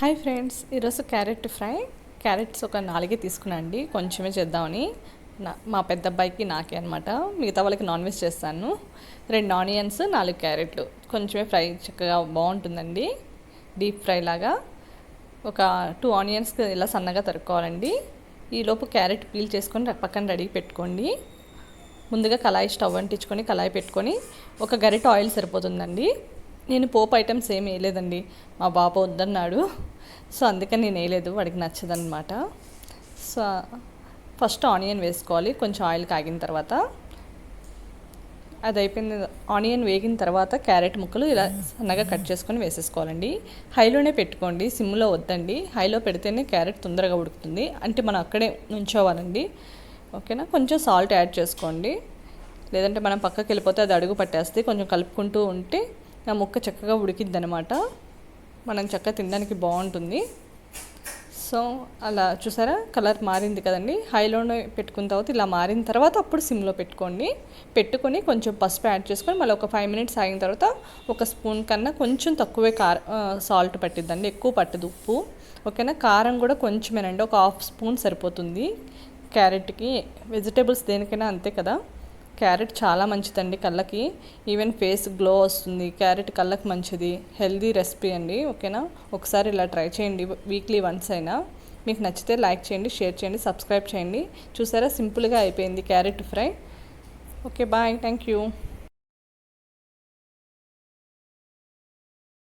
Hi friends ఈరోజు carrot fry. Carrots ఒక నాలుగే తీసుకునండి కొంచెమే చేద్దామని. నా మా పెద్ద అబ్బాయికి నాకే అనమాట మిగతా వాళ్ళకి నాన్ వెజ్ చేస్తాను. రెండు ఆనియన్స్ నాలుగు క్యారెట్లు. కొంచెమే ఫ్రై చక్కగా బాగుంటుందండి. డీప్ ఫ్రై లాగా. ఒక టూ ఆనియన్స్ ఇలా సన్నగా తరుక్కోవాలండి. ఈలోపు క్యారెట్ పీల్ చేసుకొని పక్కన రెడీ పెట్టుకోండి. ముందుగా కళాయి స్టవ్ అంటించుకొని కళాయి పెట్టుకొని ఒక గరిట ఆయిల్ సరిపోతుందండి. నేను పోపు ఐటమ్స్ ఏమి వేయలేదండి. మా బాబు వద్దన్నాడు. సో అందుకని నేను వేయలేదు. వాడికి నచ్చదన్నమాట. సో ఫస్ట్ ఆనియన్ వేసుకోవాలి. కొంచెం ఆయిల్ కాగిన తర్వాత. అది అయిపోయింది ఆనియన్ వేగిన తర్వాత క్యారెట్ ముక్కలు ఇలా సన్నగా కట్ చేసుకొని వేసేసుకోవాలండి. హైలోనే పెట్టుకోండి. సిమ్లో వద్దండి. హైలో పెడితేనే క్యారెట్ తొందరగా ఉడుకుతుంది. అంటే మనం అక్కడే ఉంచోవాలండి ఓకేనా? కొంచెం సాల్ట్ యాడ్ చేసుకోండి. లేదంటే మనం పక్కకి వెళ్ళిపోతే అది అడుగు పట్టేస్తే కొంచెం కలుపుకుంటూ ఉంటే ఆ ముక్క చక్కగా ఉడికిద్ది అనమాట మనం చక్కగా తినడానికి బాగుంటుంది. సో అలా చూసారా? కలర్ మారింది కదండి. హైలోనే పెట్టుకున్న తర్వాత ఇలా మారిన తర్వాత అప్పుడు సిమ్లో పెట్టుకోండి. పెట్టుకొని కొంచెం పసుపు యాడ్ చేసుకొని మళ్ళీ ఒక ఫైవ్ మినిట్స్ ఆగిన తర్వాత ఒక స్పూన్ కన్నా కొంచెం తక్కువే కార సాల్ట్ పట్టిద్దండి. ఎక్కువ పట్టదు ఉప్పు. ఓకేనా? కారం కూడా కొంచెమేనండి. ఒక హాఫ్ స్పూన్ సరిపోతుంది. క్యారెట్కి వెజిటేబుల్స్ దేనికైనా అంతే కదా. క్యారెట్ చాలా మంచిదండి కళ్ళకి. ఈవెన్ ఫేస్ గ్లో వస్తుంది. క్యారెట్ కళ్ళకి మంచిది. హెల్దీ రెసిపీ అండి. ఓకేనా? ఒకసారి ఇలా ట్రై చేయండి. వీక్లీ వన్స్ అయినా. మీకు నచ్చితే లైక్ చేయండి షేర్ చేయండి సబ్స్క్రైబ్ చేయండి. చూసారా? సింపుల్గా అయిపోయింది carrot fry. Okay bye. Thank you.